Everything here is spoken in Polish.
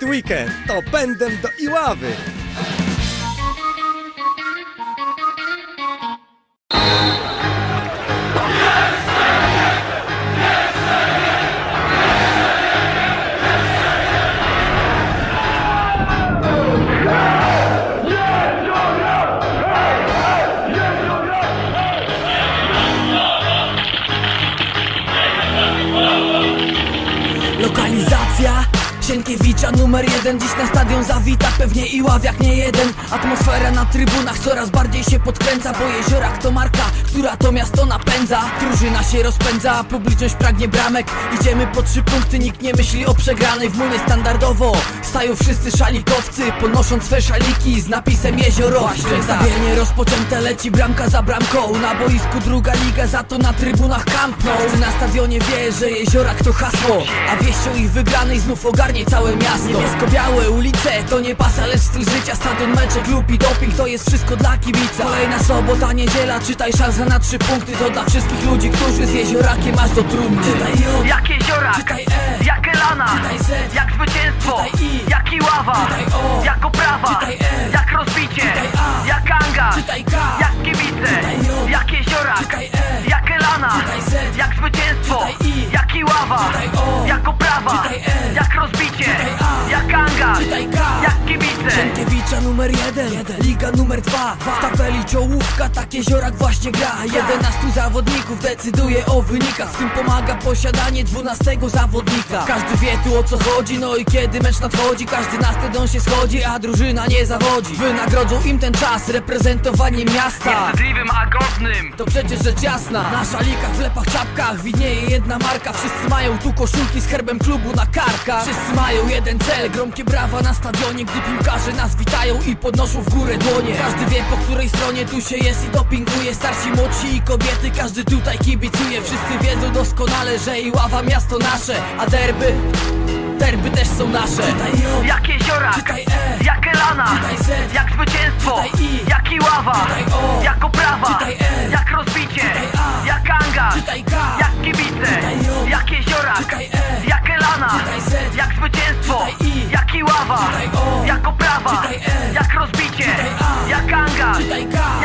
jest weekend, to będę do Iławy. Lokalizacja Sienkiewicza numer jeden. Dziś na stadion zawita pewnie i ław jak nie jeden. Atmosfera na trybunach coraz bardziej się podkręca Bo jeziorak to marka, która to miasto napędza. Drużyna się rozpędza, a publiczność pragnie bramek. Idziemy po trzy punkty, nikt nie myśli o przegranej W munie standardowo. Stają wszyscy szalikowcy Ponosząc swe szaliki z napisem jeziorowcy Zestawienie rozpoczęte, leci bramka za bramką. Na boisku druga liga, za to na trybunach Każdy na stadionie wie, że jeziorak to hasło? A wieścią ich wygranej znów ogarnie całe miasto. Niebiesko-białe ulice to nie pasa, lecz styl życia. Stadion, mecze, klub i doping to jest wszystko dla kibica. Kolejna sobota, niedziela, czytaj szansa na trzy punkty. To dla wszystkich ludzi, którzy z jeziorakiem aż do trumny. Czytaj J, Jak jeziorak, czytaj E, jak Elana, Czytaj Z, jak zwycięstwo, czytaj I, jak Iława, czytaj O, jak oprawa, czytaj L, jak rozbicie, czytaj A, jak angaż, czytaj K, jak kibice, czytaj J, jak jeziorak, czytaj E, jak Elana, czytaj Z, jak zwycięstwo, czytaj I, jak Iława, czytaj O, jak oprawa, czytaj L, jak czytaj K, jak kibice. Sienkiewicza numer jeden, Liga numer dwa. W tabeli czołówka, tak jeziorak właśnie gra. 11 zawodników decyduje o wynikach. W tym pomaga posiadanie 12 zawodnika. Każdy wie tu o co chodzi, no i kiedy mecz nadchodzi. Każdy na stadion się schodzi, a drużyna nie zawodzi. Wynagrodzą im ten czas, reprezentowanie miasta. Wstydliwym, a godnym. to przecież rzecz jasna. Na szalikach, w lepach, czapkach widnieje jedna marka. Wszyscy mają tu koszulki z herbem klubu na karkach. Wszyscy mają jeden cel, gromkie brawa na stadionie. Gdy piłkarze nas witają i podnoszą w górę dłonie. Każdy wie po której stronie tu się jest i dopinguje Starsi, młodsi i kobiety, każdy tutaj kibicuje. Wszyscy wiedzą doskonale, że i ława miasto nasze A derby, derby też są nasze. Czytaj J, Jak jeziorak, czytaj E, jak Elana, czytaj Z, jak zwycięstwo, czytaj I, jak Iława, czytaj O, jak oprawa, czytaj L, jak rozbicie, czytaj A, jak angaż, czytaj K, jak kibice, czytaj J, jak jeziorak, czytaj E, Czytaj gaz